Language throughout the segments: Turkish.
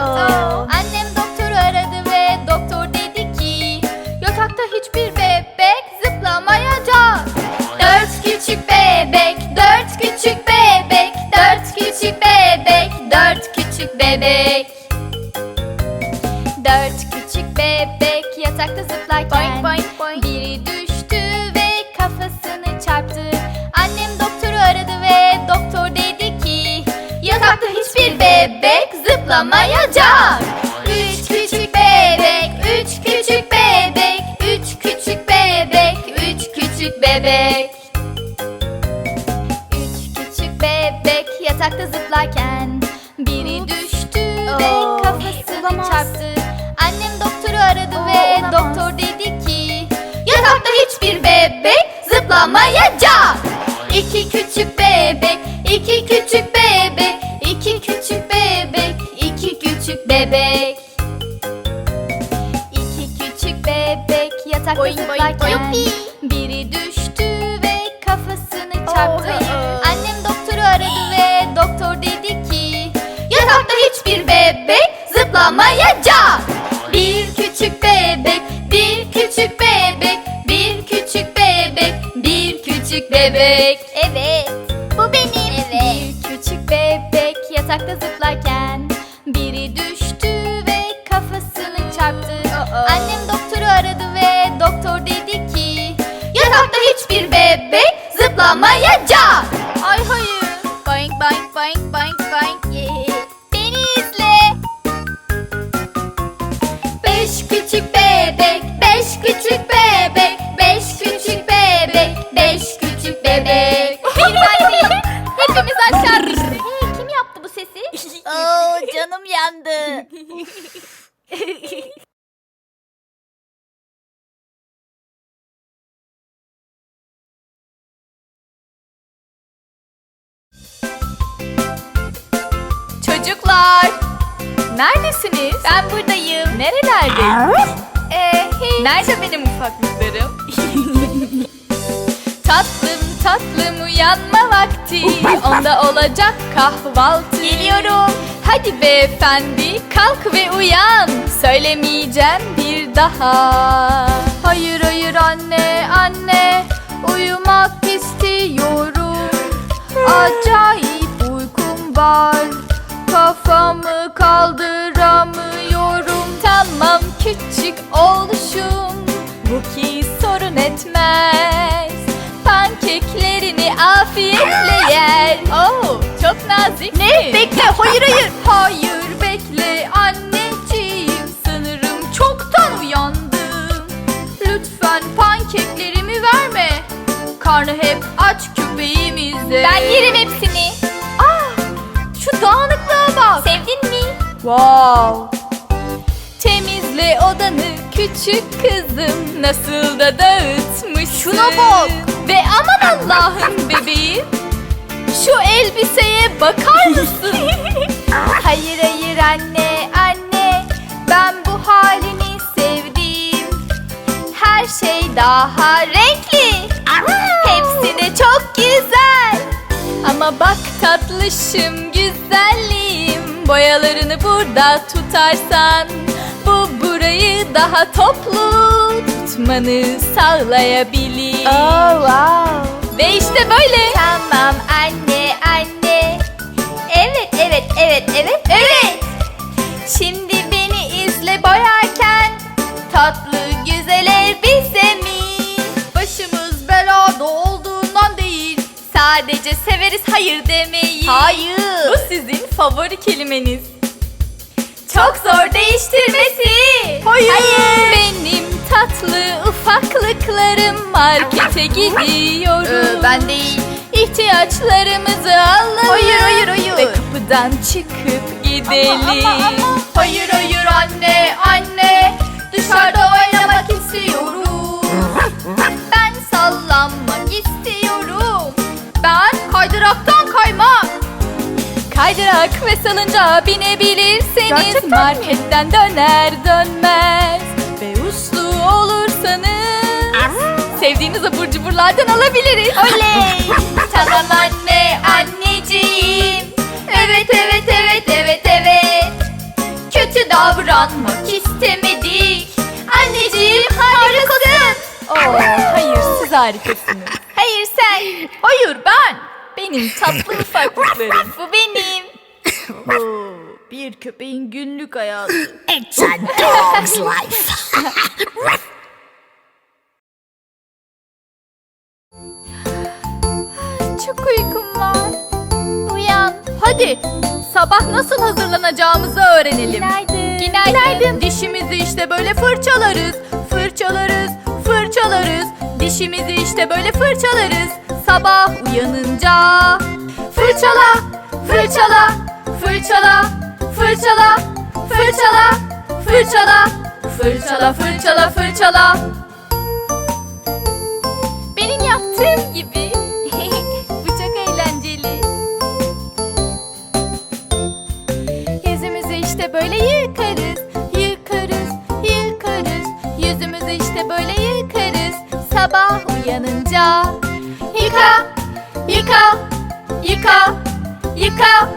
Hello. Zıplamayacak Üç küçük bebek, üç küçük bebek Üç küçük bebek, üç küçük bebek. Üç küçük bebek yatakta zıplarken Biri düştü ve Oo, kafasını çarptı. Annem doktoru aradı Oo, ve doktor dedi ki Yatakta hiçbir bebek zıplamayacak. İki küçük bebek, iki küçük bebek iki küçük bebek, bebek. İki küçük bebek yatakta Boing, boing, zıplarken boing. Biri düştü ve kafasını Oh, çarptı. hayır. Annem doktoru aradı ve doktor dedi ki Yatakta hiçbir bebek zıplamayacak. Bir küçük bebek, bir küçük bebek Annem doktoru aradı ve doktor dedi ki Yatakta hiçbir bebek zıplamayacak Ay hayır. Boing boing boing boing boing. Yeah. Beni izle. Beş küçük bebek, beş küçük bebek, beş küçük bebek, beş küçük bebek. Bir. Hepimiz aşağı. Hey, kim yaptı bu sesi? Oo canım yandı. Çocuklar, neredesiniz? Ben buradayım. Nerelerdeyiz? Ee, hiç. Nerede benim ufaklıklarım? tatlım tatlım uyanma vakti. Onda olacak kahvaltı. Geliyorum. Hadi beyefendi kalk ve uyan. Söylemeyeceğim bir daha. Hayır hayır anne anne. Uyumak istiyorum. Acayip uykum var kaldıramıyorum. Tamam küçük oluşum. Bu ki sorun etmez. Pankeklerini afiyetle yer. Oh çok nazik. Ne? Bekle, hayır, hayır. Hayır bekle. Anneciğim Sanırım çoktan uyandım Lütfen pankeklerimi verme. Karnı hep aç köpeğimizde. Ben yerim hepsini. Ah şu dağınıklığa bak. Sevdin mi? Wow. Temizle odanı küçük kızım. Nasıl da dağıtmışsın. Şuna bak. Ve aman Allah'ım bebeğim. Şu elbiseye bakar mısın? hayır hayır anne anne. Ben bu halini sevdim. Her şey daha renkli. Hepsi de çok güzel. Ama bak tatlışım güzelliğim Boyalarını burada tutarsan Bu burayı daha toplu tutmanı sağlayabilir wow. Hayır demeyi Hayır. Bu sizin favori kelimeniz Çok zor değiştirmesi Hayır. Benim tatlı ufaklıklarım markete gidiyorum Ee, ben değil. İhtiyaçlarımızı alalım Hayır, hayır, hayır. Ve kapıdan çıkıp gidelim Ama, ama, ama. Hayır hayır anne anne Dışarıda oynamak istiyorum Ben sallanmak istiyorum Kaydırak ve salıncağa binebilirsiniz Gerçekten mi? Marketten döner dönmez. Ve uslu olursanız Sevdiğiniz abur cuburlardan alabiliriz. Oley. Tamam anne anneciğim. Evet evet evet evet evet. Kötü davranmak istemedik. Anneciğim harikasın. Oo, hayır siz harikasınız. Hayır sen. Hayır ben Benim tatlı ufaklıklarım Bu benim Bir köpeğin günlük hayatı. It's a dog's life. Çok uykum var. Uyan. Hadi sabah nasıl hazırlanacağımızı öğrenelim. Günaydın. Günaydın. Dişimizi işte böyle fırçalarız. Fırçalarız, fırçalarız. Dişimizi işte böyle fırçalarız. Sabah uyanınca. Fırçala, fırçala, fırçala, fırçala, fırçala, fırçala, fırçala, fırçala, fırçala. Benim yaptığım gibi. Bu çok eğlenceli. Yüzümüzü işte böyle yıkarız, yıkarız, yıkarız. Yüzümüzü işte böyle yıkarız. Sabah uyanınca. Yıka, yıka, yıka, yıka,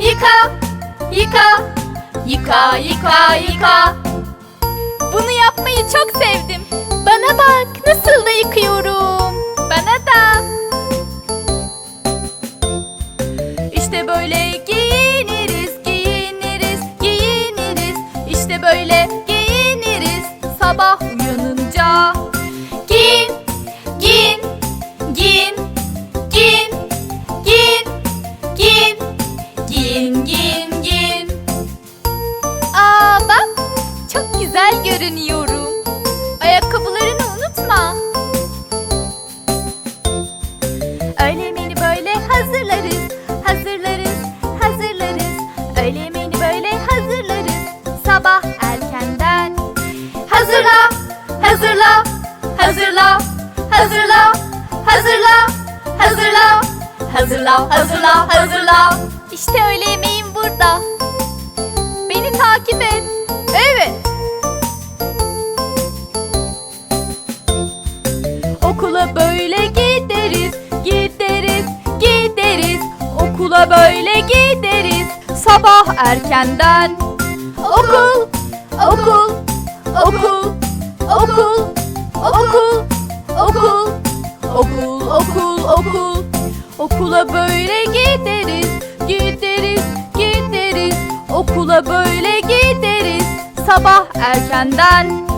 yıka, yıka, yıka, yıka, yıka. Bunu yapmayı çok sevdim. Bana bak nasıl da yıkıyorum. Bana da. İşte böyle giyiniriz, giyiniriz, giyiniriz. İşte böyle giyiniriz sabah hazırla, hazırla, hazırla, hazırla, hazırla, hazırla, hazırla, hazırla. İşte öğle yemeğim burada. Beni takip et. Evet. Okula böyle gideriz, gideriz, gideriz. Okula böyle gideriz sabah erkenden. Okul, okul, okul, okul, okul, okul, okul, okul, okul. Okula böyle gideriz, gideriz, gideriz. Okula böyle gideriz sabah erkenden.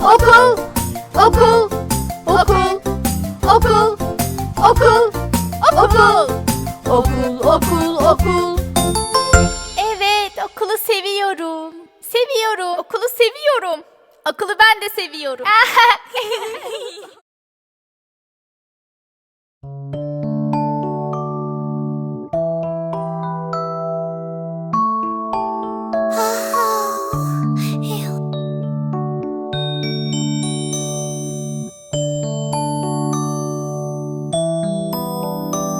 Okul, okul, okul, okul, okul, okul, okul, okul, okul. Evet, okulu seviyorum. Seviyorum. Okulu seviyorum. Okulu ben de seviyorum.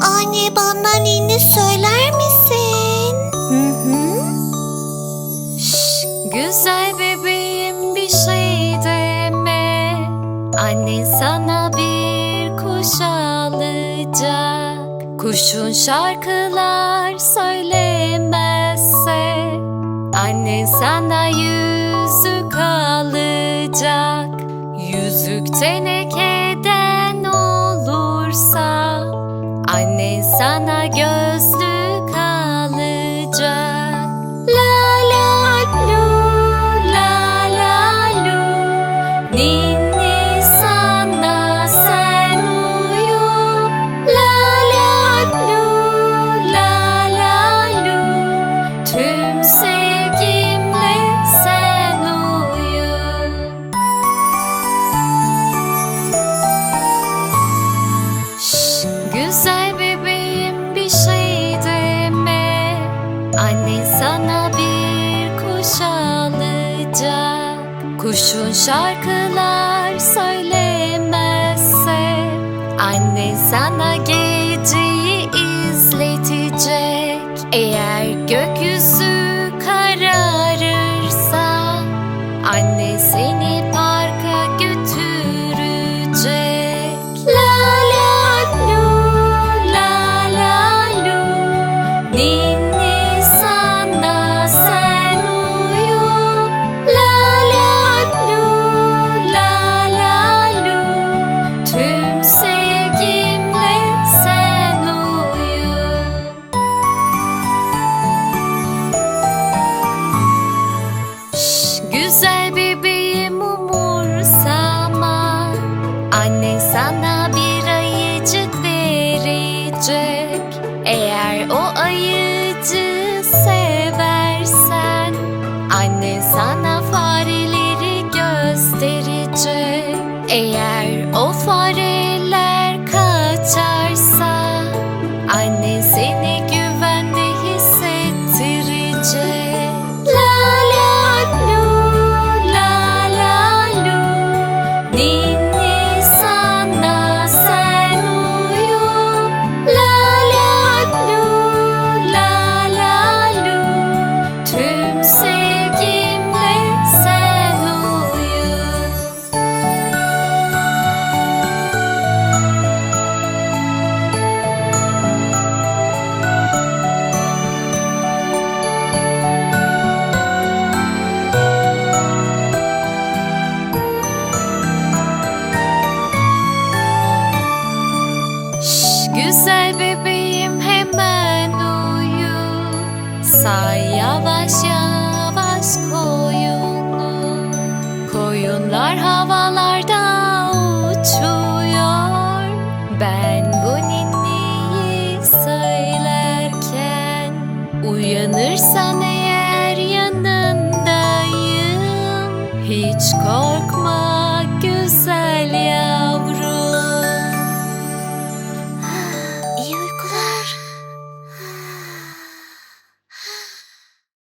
Anne bana ninni söyler misin? Hı hı. Güzel bebeğim Annen sana bir kuş alacak. Kuşun şarkılar söylemezse Annen sana yüzük alacak. Yüzük tenekeden olursa Annen sana gözlük